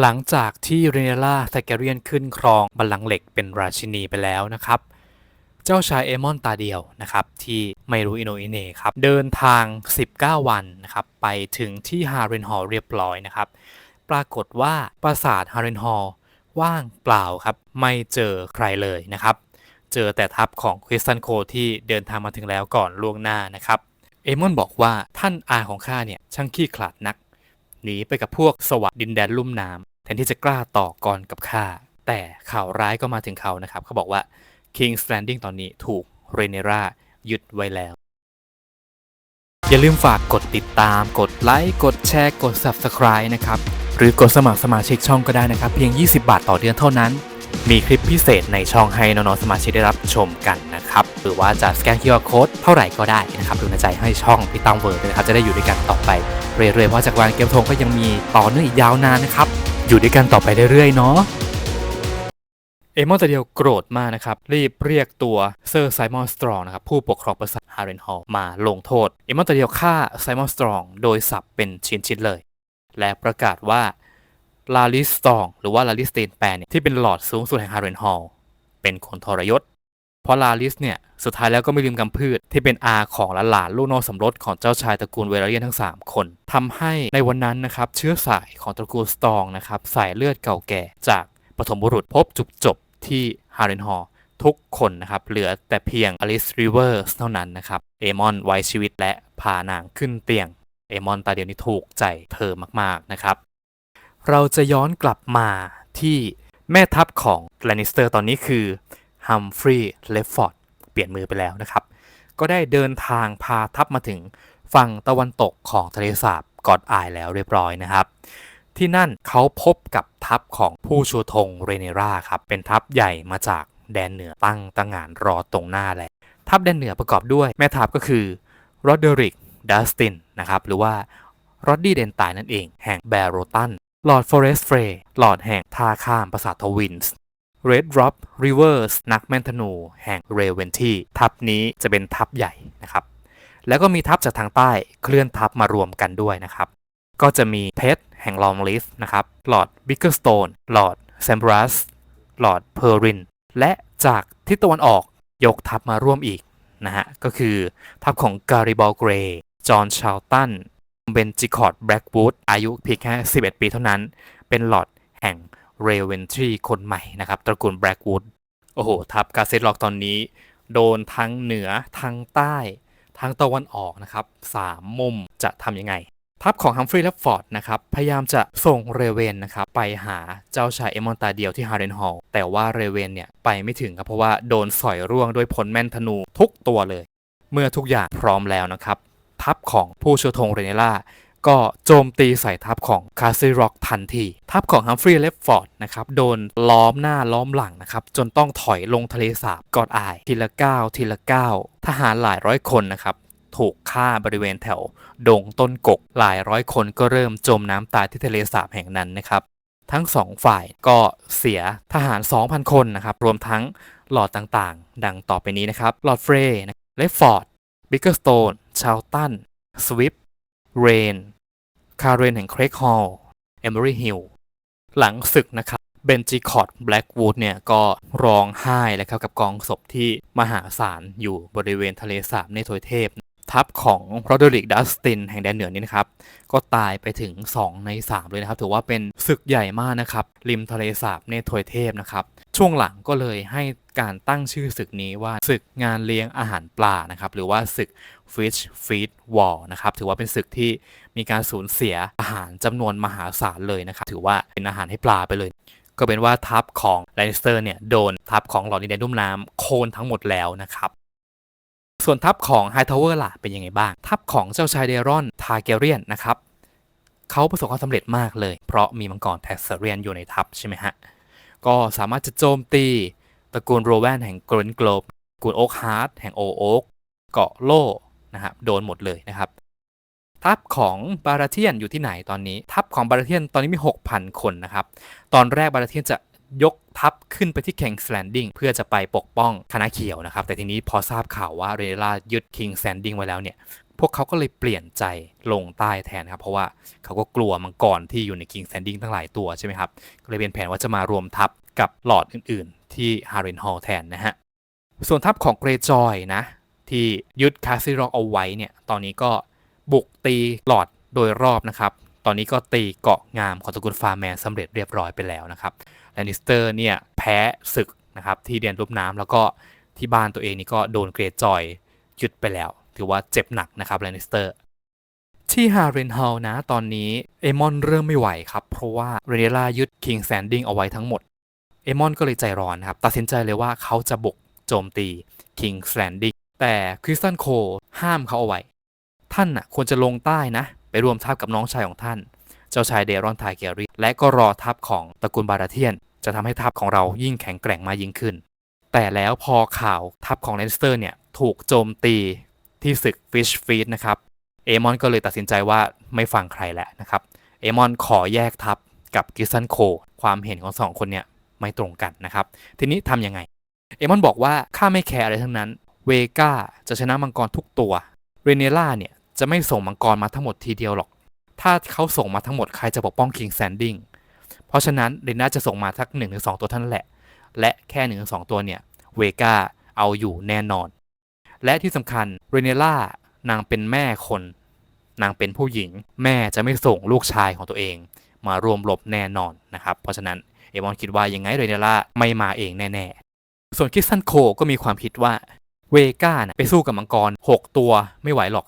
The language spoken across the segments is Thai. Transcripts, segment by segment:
หลังจากที่เรเนล่าไซแกเรียนขึ้นครองบัลลังก์เหล็กเป็นราชินีไปแล้วนะครับ เจ้าชายเอมอนตาเดียวนะครับ ที่ไม่รู้อิโนอิเน่ครับ เดินทาง 19 วันนะครับ ไปถึงที่ฮาร์เรนฮอลเรียบร้อยนะครับ ปรากฏว่าปราสาทฮาร์เรนฮอลว่างเปล่าครับ ไม่เจอใครเลยนะครับ เจอแต่ทัพของคริสตันโคที่เดินทางมาถึงแล้วก่อนล่วงหน้านะครับ เอมอนบอกว่าท่านอาของข้าเนี่ยช่างขี้ขลาดนัก หนีไปกับพวกสวัสดดินแดนลุ่มน้ำแทนที่จะกล้าต่อกรกับข้าแต่ข่าวร้ายก็มาถึงเขานะครับ เขาบอกว่า King's Landing ตอนนี้ถูกเรเนรายึดไว้แล้ว อย่าลืมฝากกดติดตาม กดไลค์ กดแชร์ กด Subscribe นะครับ หรือกดสมัครสมาชิกช่องก็ได้นะครับ เพียง 20 บาทต่อเดือนเท่านั้น มีคลิปพิเศษในช่องให้น้องๆสมาชิกได้รับชมกันนะครับหรือว่าจะสแกน QR Code เท่าไหร่ก็ได้นะครับดูในใจให้ช่องพี่ตั้งเวิร์ดนะครับจะได้อยู่ด้วยกันต่อไปเรื่อยๆเพราะจากวานเกมทงก็ยังมีต่อเนื่องอีกยาวนานนะครับอยู่ด้วยกันต่อไปเรื่อยๆเนาะเอมอนแต่เดียวโกรธมากนะครับ รีบเรียกตัวเซอร์ไซมอนสตรองนะครับผู้ปกครองปราสาทฮาร์เรนฮอลมาลงโทษ เอมอนแต่เดียวฆ่าไซมอนสตรอง โดยสับเป็นชิ้นๆเลย และประกาศว่า ลาลิสตอง หรือว่าลาลิสเตนแปนเนี่ยที่เป็นหลอดสูงสุดแห่งฮาร์เรนฮอลเป็นคนทรยศ เพราะลาลิสเนี่ยสุดท้ายแล้วก็ไม่ลืมกำพืชที่เป็นอาของหลานลูกนอกสมรสของเจ้าชายตระกูลเวลาเรียนทั้ง 3 คนทำให้ในวันนั้นนะครับเชื้อสายของตระกูลสตองนะครับสายเลือดเก่าแก่จากปฐมบุรุษพบจุดจบที่ฮาร์เรนฮอลทุกคนนะครับเหลือแต่เพียงอลิสริเวอร์สเท่านั้นนะครับเอมอนไว้ชีวิตและพานางขึ้นเตียงเอมอนตาเดียวนี้ถูกใจเธอมากๆนะครับ เราจะย้อนกลับมาที่แม่ทัพของแลนิสเตอร์ตอนนี้คือฮัมฟรีย์เลฟฟอร์ดเปลี่ยนมือไปแล้วนะครับ ก็ได้เดินทางพาทัพมาถึงฝั่งตะวันตกของทะเลสาบกอดอายแล้วเรียบร้อยนะครับ ที่นั่นเขาพบกับทัพของผู้ชูธงเรเนราครับ เป็นทัพใหญ่มาจากแดนเหนือตั้งตั้งงานรอตรงหน้าเลยทัพแดนเหนือประกอบด้วยแม่ทัพก็คือโรเดริกดัสตินนะครับหรือว่าโรดดี้เดนตายนั่นเอง แห่งแบโรตัน ลอร์ดฟอเรสเฟรย์ลอร์ดแห่งท่าข้ามปราสาททวินส์ Red Drop Rivers นักแมนธนูแห่งเรเวนที่ทัพนี้จะเป็นทัพใหญ่นะครับ แล้วก็มีทัพจากทางใต้เคลื่อนทัพมารวมกันด้วยนะครับ ก็จะมีเพชรแห่งลองลิฟนะครับหลอดบิกเกอร์สโตนลอดแซมบรัสลอดเพอร์รินและจากทิศตะวันออกยกทัพมาร่วมอีกนะฮะก็คือทัพของการิบอลเกรย์จอห์นชาลตัน เบนจิคอร์ดแบล็กวูดอายุเพียงแค่ 11 ปีเท่านั้น เป็นหลอดแห่งเรเวนทรีคนใหม่นะครับ ตระกูลแบล็กวูดโอ้โห ทัพกาเซตล็อกตอนนี้ โดนทั้งเหนือทั้งใต้ทั้งตะวันออกนะครับสามมุมจะทำยังไง ทัพของฮัมฟรีย์และฟอร์ดนะครับ พยายามจะส่งเรเวนนะครับ ไปหาเจ้าชายเอมอนตาเดียวที่ฮาร์เรนฮอลแต่ว่าเรเวนเนี่ย ไปไม่ถึงครับ เพราะว่าโดนสอยร่วงด้วยพลแม่นธนูทุกตัวเลย เมื่อทุกอย่างพร้อมแล้วนะครับ ทัพของผู้ชูธงเรเนล่าก็โจมตีใส่ทัพของคาซิร็อกทันที ทัพของฮัมฟรีย์และฟอร์ดนะครับโดนล้อมหน้าล้อมหลังนะครับ จนต้องถอยลงทะเลสาบกอดอาย ทีละก้าวทีละก้าวทหารหลายร้อยคนนะครับ ถูกฆ่าบริเวณแถว ดงต้นกก หลายร้อยคนก็เริ่มจมน้ำตายที่ทะเลสาบแห่งนั้นนะครับ ทั้งสองฝ่ายก็เสียทหาร 2,000 คนนะครับ รวมทั้งหลอดต่างๆ ดังต่อไปนี้นะครับหลอดเฟรย์เลฟฟอร์ด บิกเกอร์สโตน ชาลตัน สวิฟเรน คาร์เรนแห่งเครกฮอลล์เอมอรี่ฮิลหลังศึกนะครับเบนจิคอร์ดแบล็กวูดเนี่ยก็ร้องไห้เลยครับกับกองศพที่มหาศาลอยู่บริเวณทะเลสาบเนโทยเทพ ทัพของโรเดริกดัสตินแห่งแดนเหนือนี้นะครับ ก็ตายไปถึง 2 ใน 3 เลยนะครับ ถือว่าเป็นศึกใหญ่มากนะครับ ริมทะเลสาบเนโธยเทพนะครับ ช่วงหลังก็เลยให้การตั้งชื่อศึกนี้ว่าศึกงานเลี้ยงอาหารปลานะครับ หรือว่าศึก Fish Feed War นะครับ ถือว่าเป็นศึกที่มีการสูญเสียอาหารจำนวนมหาศาลเลยนะครับ ถือว่าเป็นอาหารให้ปลาไปเลยก็เป็นว่าทัพของแลนิสเตอร์เนี่ยโดนทัพของหลอดดินแดนลุ่มน้ำโค่นทั้งหมดแล้วนะครับ ส่วนทัพของไฮทาวเวอร์ล่ะเป็นยังไงบ้าง ทัพของเจ้าชายเดรอนทาเกเรียนนะครับเขาประสบความสำเร็จมากเลย เพราะมีมังกรแท็กเซเรียนอยู่ในทัพใช่ไหมฮะ ก็สามารถจะโจมตีตระกูลโรแวนแห่งกรนโกลบตระกูลโอ๊กฮาร์ดแห่งโอโอ๊กเกาะโล่นะครับโดนหมดเลยนะครับ ทัพของบาราเทียนอยู่ที่ไหนตอนนี้ ทัพของบาราเทียนตอนนี้มี 6,000 คนนะครับ ตอนแรกบาราเทียนจะ ยกทัพขึ้นไปที่ King's Landing เพื่อจะไปปกป้องคณะเขียวนะครับ แต่ทีนี้พอทราบข่าวว่าเรเนล่ายึด King's Landing ไว้แล้วเนี่ยพวกเขาก็เลยเปลี่ยนใจลงใต้แทนครับ เพราะว่าเขาก็กลัวมังกรที่อยู่ใน King Standing ทั้งหลายตัวใช่ไหมครับ ก็เลยเป็นแผนว่าจะมารวมทัพกับหลอดอื่นๆ ที่ฮารินฮอลแทนนะฮะ ส่วนทัพของเกรจอยนะ ที่ยึดคาซิร็อกเอาไว้เนี่ย ตอนนี้ก็บุกตีหลอดโดยรอบนะครับ ตอนนี้ก็ตีเกาะงามของตระกูลฟาร์แมนสำเร็จเรียบร้อยไปแล้วนะครับแลนนิสเตอร์เนี่ยแพ้ศึกนะครับที่เดียนรูปน้ำแล้วก็ที่บ้านตัวเองนี่ก็โดนเกรจอยยึดไปแล้ว ถือว่าเจ็บหนักนะครับแลนนิสเตอร์ที่ฮาเรนเฮลนะตอนนี้เอมอนเริ่มไม่ไหวครับ เพราะว่าเรเนล่ายึดคิงแซนดิงเอาไว้ทั้งหมดเอมอนก็เลยใจร้อนนะครับ ตัดสินใจเลยว่าเขาจะบุกโจมตีคิงแซนดิงแต่คริสตันโคห้ามเขาเอาไว้ ท่านน่ะควรจะลงใต้นะ ไปรวมทัพกับน้องชายของท่าน เจ้าชายเดรอนไทเกรีและก็รอทัพของตระกูลบาราเทียน จะทำให้ทัพของเรายิ่งแข็งแกร่งมากยิ่งขึ้น แต่แล้วพอข่าวทัพของเลนสเตอร์เนี่ยถูกโจมตีที่ศึกฟิชฟีดนะครับเอมอนก็เลยตัดสินใจว่าไม่ฟังใครแล้วนะครับเอมอนขอแยกทัพกับกิสันโค ความเห็นของสองคนเนี่ยไม่ตรงกันนะครับ ทีนี้ทำยังไง เอมอนบอกว่าข้าไม่แคร์อะไรทั้งนั้น เวก้าจะชนะมังกรทุกตัว เรเนล่าเนี่ย จะไม่ส่งมังกรมาทั้งหมดทีเดียวหรอก ถ้าเขาส่งมาทั้งหมดใครจะปกป้องคิงแซนดิงเพราะฉะนั้นเรน่าจะส่งมาสัก1นถึงสองตัวท่านแหละ และแค่1นถึงสองตัวเนี่ยเวก้าเอาอยู่แน่นอน และที่สำคัญเรเนล่านางเป็นแม่คน นางเป็นผู้หญิง แม่จะไม่ส่งลูกชายของตัวเอง มารวมหลบแน่นอนนะครับ เพราะฉะนั้นเอมอนคิดว่ายังไงเรเนล่าไม่มาเองแน่ๆ ส่วนคิสซันโคก็มีความคิดว่าเวก้านะไปสู้กับมังกร 6 ตัวไม่ไหวหรอก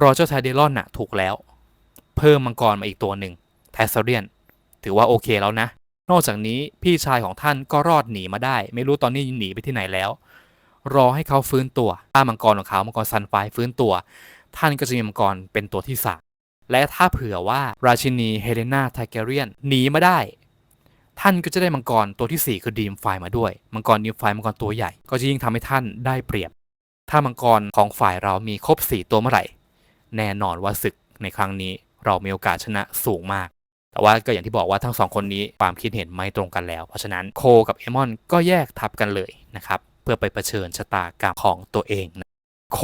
รอเจ้าชายเดลอนน่ะถูกแล้ว เพิ่มมังกรมาอีกตัวหนึ่งแทสเซเรียน ถือว่าโอเคแล้วนะ นอกจากนี้พี่ชายของท่านก็รอดหนีมาได้ ไม่รู้ตอนนี้หนีไปที่ไหนแล้ว รอให้เขาฟื้นตัวถ้ามังกรของเขามังกรซันไฟฟื้นตัว ท่านก็จะมีมังกรเป็นตัวที่สามและถ้าเผื่อว่าราชินีเฮเลนาไทเกเรียนหนีมาได้ ท่านก็จะได้มังกรตัวที่ 4 คือดีมไฟมาด้วย มังกรดีมไฟมังกรตัวใหญ่ ก็จะยิ่งทำให้ท่านได้เปรียบ ถ้ามังกรของฝ่ายเรามีครบ 4 ตัวเมื่อไหร่ แน่นอนว่าศึกในครั้งนี้เรามีโอกาสชนะสูงมาก แต่ว่าก็อย่างที่บอกว่าทั้งสองคนนี้ความคิดเห็นไม่ตรงกันแล้ว เพราะฉะนั้นโคกับเอมอนก็แยกทัพกันเลยนะครับ เพื่อไปเผชิญชะตากรรมของตัวเองนะโค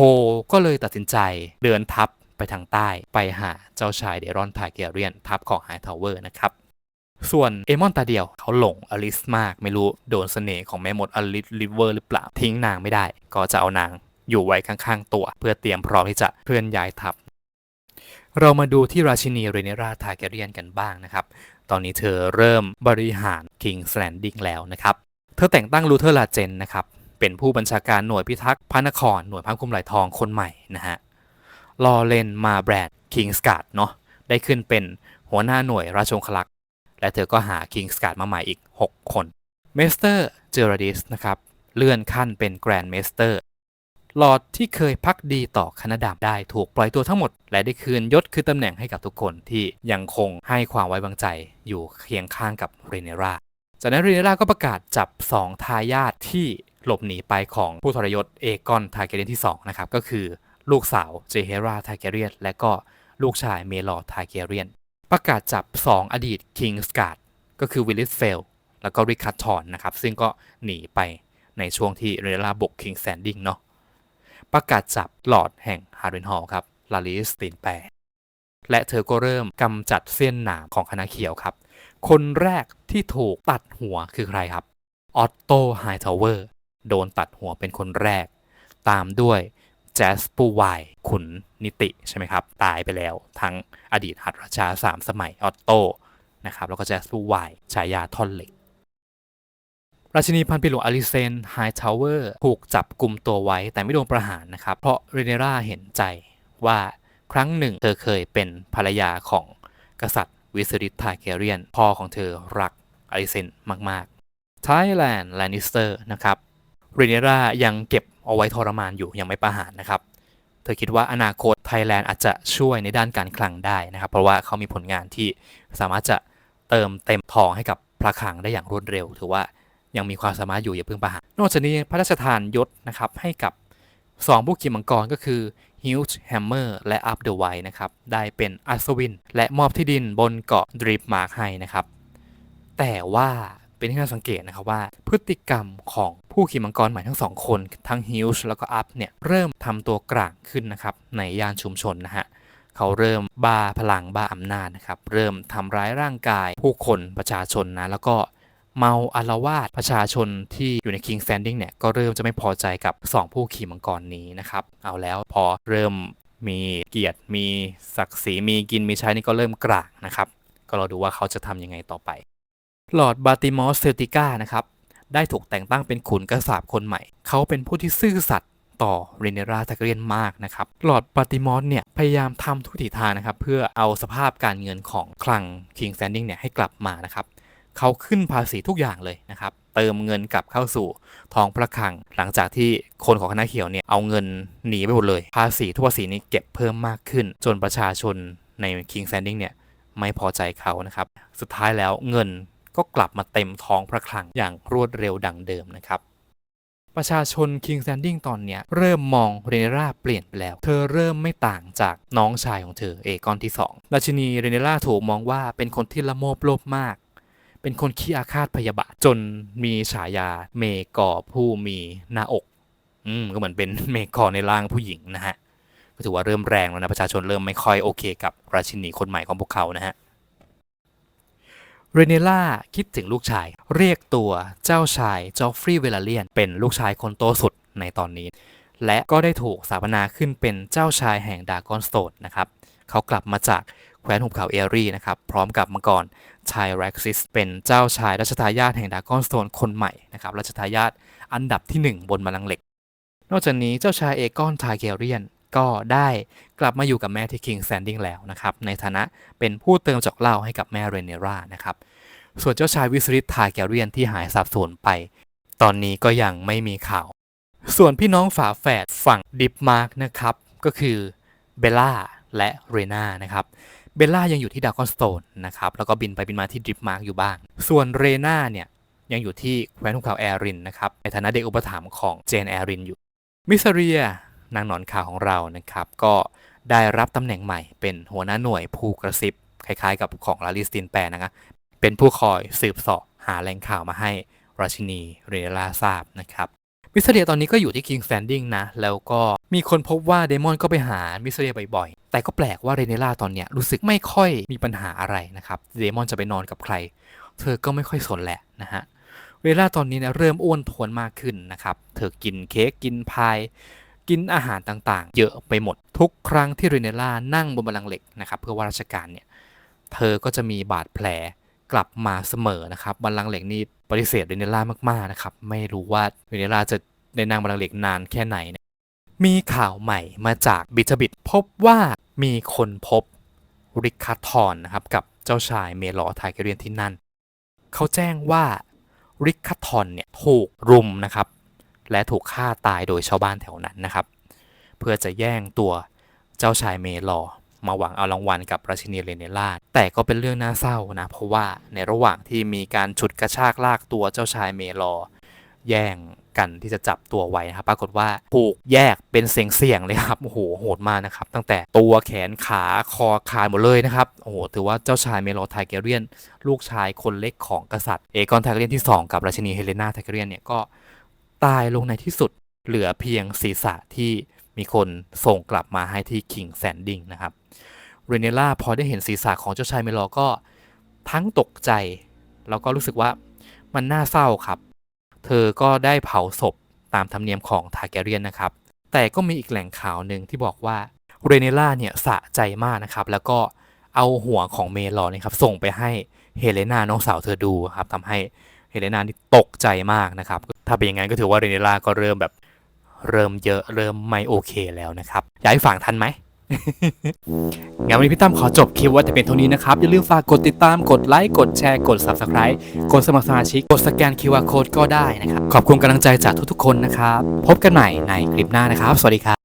ก็เลยตัดสินใจเดินทัพไปทางใต้ไปหาเจ้าชายเดรอนทาเกียเรียนทัพของไฮทาวเวอร์นะครับ ส่วนเอมอนตาเดียวเขาหลงอลิสมากไม่รู้โดนเสน่ห์ของแม่มดอลิสลิเวอร์หรือเปล่าทิ้งนางไม่ได้ ก็จะเอานาง อยู่ไว้ข้างๆ ตัว เพื่อเตรียมพร้อมที่จะเคลื่อนย้ายทัพ เรามาดูที่ราชินีเรเนราทาเกเรียนกันบ้างนะครับ ตอนนี้เธอเริ่มบริหาร King's Landing แล้วนะครับ เธอแต่งตั้งลูเทอร์ลาเจนนะครับ เป็นผู้บัญชาการหน่วยพิทักษ์พระนคร หน่วยพังคุมไหลทองคนใหม่นะฮะ ลอเรนมาแบรดคิงสการ์ดเนาะ ได้ขึ้นเป็นหัวหน้าหน่วยราชองคลักษ์ และเธอก็หาคิงสการ์ดมาใหม่อีก 6 คน เมสเตอร์เจอราดิสนะครับ เลื่อนขั้นเป็นแกรนด์เมสเตอร์ ลอดที่เคยพักดีต่อคณะดาบได้ถูกปล่อยตัวทั้งหมด และได้คืนยศคือตำแหน่งให้กับทุกคนที่ยังคงให้ความไว้วางใจอยู่เคียงข้างกับเรเนราจากนั้นเรเนราก็ประกาศจับ 2 ทายาทที่หลบหนีไปของผู้ทรยศเอกอนทาเกเรียนที่ 2 นะครับ ก็คือลูกสาวเจเฮราทาเกเรียนและก็ลูกชายเมลอทาเกเรียน ประกาศจับ 2 อดีตคิงสการ์ดก็คือวิลลิสเฟลแล้วก็ริคัตทอนนะครับซึ่งก็หนีไปในช่วงที่เรเนราบุกคิงแซนดิงเนาะ ประกาศจับหลอดแห่งฮาร์เรนฮอลครับลาลิสตินแปรและเธอก็เริ่มกำจัดเส้นหนามของคณะเขียวครับ คนแรกที่ถูกตัดหัวคือใครครับออตโตไฮทาวเวอร์โดนตัดหัวเป็นคนแรก ตามด้วยแจสปูไวขุนนิติใช่ไหมครับ ตายไปแล้วทั้งอดีตหัตถราชาสามสมัยออตโตนะครับแล้วก็แจสปูไวฉายาท่อนเหล็ก ราชินีพันปีหลวงอลิเซนไฮทาวเวอร์ถูกจับกลุ่มตัวไว้แต่ไม่โดนประหารนะครับ เพราะเรเนราเห็นใจว่าครั้งหนึ่งเธอเคยเป็นภรรยาของกษัตริย์วิสริตทาเกเรียน พ่อของเธอรักอลิเซนมากๆไทแลนด์แลนิสเตอร์นะครับเรเนรายังเก็บเอาไว้ทรมานอยู่ยังไม่ประหารนะครับ เธอคิดว่าอนาคตไทยแลนด์อาจจะช่วยในด้านการคลังได้นะครับ เพราะว่าเขามีผลงานที่สามารถจะเติมเต็มทองให้กับพระคลังได้อย่างรวดเร็ว ถือว่า ยังมีความสามารถอยู่อย่าเพิ่งประหารนอกจากนี้พระราชทานยศนะครับให้กับ 2 ผู้ขี่มังกรก็คือ Huge Hammer และ Up the White นะครับได้เป็นอัศวิน และมอบที่ดินบนเกาะ Dream Mark ให้นะครับแต่ว่าเป็นที่น่าสังเกตนะครับว่า พฤติกรรมของผู้ขี่มังกรใหม่ทั้งสองคน ทั้งฮิลส์แล้วก็อัพเนี่ย เริ่มทำตัวกลางขึ้นนะครับ ในย่านชุมชนนะฮะ เขาเริ่มบ้าพลังบ้าอำนาจนะครับ เริ่มทำร้ายร่างกายผู้คนประชาชนนะ แล้วก็ เมาอารวาสประชาชนที่อยู่ใน King Standing เนี่ยก็เริ่มจะไม่พอใจกับ 2 ผู้ขี่มังกรนี้นะครับ เอาแล้วพอเริ่มมีเกียรติมีศักดิ์ศรีมีกินมีใช้นี่ก็เริ่มกลางนะครับ ก็รอดูว่าเขาจะทำยังไงต่อไปลอร์ดบาติมอสเซลติก้านะครับได้ถูกแต่งตั้งเป็นขุนกษัตริย์คนใหม่ เขาเป็นผู้ที่ซื่อสัตย์ต่อเรเนราทาเกเรียนมากนะครับลอดบาติมอสเนี่ยพยายามทำทุกทิศทางนะครับ เพื่อเอาสภาพการเงินของคลัง King Standing เนี่ยให้กลับมานะครับ เขาขึ้นภาษีทุกอย่างเลยนะครับ เติมเงินกลับเข้าสู่ท้องพระคลัง หลังจากที่คนของคณะเขียวเนี่ยเอาเงินหนีไปหมดเลย ภาษีทุกภาษีนี้เก็บเพิ่มมากขึ้น จนประชาชนใน King Standing เนี่ยไม่พอใจเขานะครับ สุดท้ายแล้วเงินก็กลับมาเต็มท้องพระคลังอย่างรวดเร็วดังเดิมนะครับ ประชาชน King Standing ตอนเนี้ยเริ่มมองเรเนราเปลี่ยนไปแล้ว เธอเริ่มไม่ต่างจากน้องชายของเธอเอกอนที่2ราชินีเรเนราถูกมองว่าเป็นคนที่ละโมบโลภมาก เป็นคนขี้อาฆาตพยาบาทจนมีฉายาเมกอผู้มีหน้าอก อืมก็เหมือนเป็นเมกอในร่างผู้หญิงนะฮะก็ถือว่าเริ่มแรงแล้วนะประชาชนเริ่มไม่ค่อยโอเคกับราชินีคนใหม่ของพวกเขานะฮะเรเนล่าคิดถึงลูกชาย เรียกตัวเจ้าชายจอฟฟรีย์เวลาเลียน เป็นลูกชายคนโตสุดในตอนนี้ และก็ได้ถูกสถาปนาขึ้นเป็นเจ้าชายแห่งดากอนสโตนนะครับ เขากลับมาจาก แคว้นหุบเขาเอรีนะครับ พร้อมกับมังกรชายแร็กซิส เป็นเจ้าชายรัชทายาทแห่งดากอนสโตนคนใหม่นะครับรัชทายาทอันดับที่ 1 บนบัลลังก์เหล็ก นอกจากนี้เจ้าชายเอกอนทาเกเรียนก็ได้กลับมาอยู่กับแม่ที่ King Standing แล้วนะครับ ในฐานะเป็นผู้เติมจอกเหล้าให้กับแม่เรเนรานะครับ ส่วนเจ้าชายวิสริตทาแกเรียนที่หายสาบสูญไป ตอนนี้ก็ยังไม่มีข่าว ส่วนพี่น้องฝาแฝดฝั่งดิปมาร์กนะครับก็คือเบลล่าและเรนานะครับ เบลล่ายังอยู่ที่ดากอนสโตนนะครับ แล้วก็บินไปบินมาที่ดริปมาร์กอยู่บ้าง ส่วนเรนาเนี่ยยังอยู่ที่แคว้นหุบเขาแอรินนะครับ ในฐานะเด็กอุปถัมภ์ของเจนแอรินอยู่ มิสเรียนางหนอนขาวของเรานะครับ ก็ได้รับตำแหน่งใหม่เป็นหัวหน้าหน่วยผู้กระซิบคล้ายๆ กับของลาลิสตินแปรนะครับเป็นผู้คอยสืบสาะหาแหล่งข่าวมาให้ราชินีเรเนล่าทราบนะครับ มิสเรียตอนนี้ก็อยู่ที่ King Standing นะ แล้วก็มีคนพบว่าเดมอนก็ไปหามิสเรียบ่อยๆ แต่ก็แปลกว่าเรเนล่าตอนเนี้ยรู้สึกไม่ค่อยมีปัญหาอะไรนะครับ เดมอนจะไปนอนกับใคร เธอก็ไม่ค่อยสนแหละนะฮะ เรเนล่าตอนนี้เนี่ยเริ่มอ้วนท้วนมากขึ้นนะครับ เธอกินเค้กกินพายกินอาหารต่างๆ เยอะไปหมดทุกครั้งที่เรเนล่านั่งบนบัลลังก์เหล็กนะครับเพื่อว่าราชการเนี่ยเธอก็จะมีบาดแผล กลับมาเสมอนะครับบัลลังก์เหล็กนี่ปฏิเสธเรเนล่ามากๆนะครับไม่รู้ว่าเรเนล่าจะได้นั่งบัลลังก์เหล็กนานแค่ไหนเนี่ยมีข่าวใหม่มาจากบิทบิทพบว่ามีคนพบริคาทอนนะครับกับเจ้าชายเมลอไทเกเรียนที่นั่น เขาแจ้งว่าริคาทอนเนี่ยถูกรุมนะครับและถูกฆ่าตายโดยชาวบ้านแถวนั้นนะครับ เพื่อจะแย่งตัวเจ้าชายเมลอ มาหวังเอารางวัลกับราชินีเรเนล่าแต่ก็เป็นเรื่องน่าเศร้านะเพราะว่าในระหว่างที่มีการฉุดกระชากลากตัวเจ้าชายเมลอ แย่งกันที่จะจับตัวไว้นะครับ ปรากฏว่าถูกแยกเป็นเสียงๆเลยครับโอ้โหโหดมากนะครับ ตั้งแต่ตัวแขนขาคอขาดหมดเลยนะครับโอ้โหถือว่าเจ้าชายเมโลไทเกเรียน ลูกชายคนเล็กของกษัตริย์เอกอนไทเกเรียนที่ 2 กับราชินีเฮเลนาไทเกเรียนเนี่ยก็ตายลงในที่สุดเหลือเพียงศีรษะที่ มีคนส่งกลับมาให้ที่ King Standing นะครับเรเนล่าพอได้เห็นศีรษะของเจ้าชายเมลอก็ทั้งตกใจ แล้วก็รู้สึกว่ามันน่าเศร้าครับ เธอก็ได้เผาศพตามธรรมเนียมของทาแกเรียนนะครับ แต่ก็มีอีกแหล่งข่าวหนึ่งที่บอกว่าเรเนล่าเนี่ยสะใจมากนะครับ แล้วก็เอาหัวของเมลอเนี่ยครับส่งไปให้เฮเลนาน้องสาวเธอดูครับทำให้เฮเลนานี่ตกใจมากนะครับ ถ้าเป็นอย่างนั้นก็ถือว่าเรเนล่าก็เริ่มแบบ เริ่มเยอะเริ่มไม่โอเคแล้วนะครับอยากให้ฟังทันไหมงั้นวันนี้พี่ตั้มขอจบคลิปว่าจะเป็นเท่านี้นะครับ อย่าลืมฝากกดติดตามกดไลค์กดแชร์กด Subscribe กดสมัครสมาชิก กดสแกน QR Code ก็ได้นะครับ ขอบคุณกำลังใจจากทุกๆคนนะครับ พบกันใหม่ในคลิปหน้านะครับ สวัสดีครับ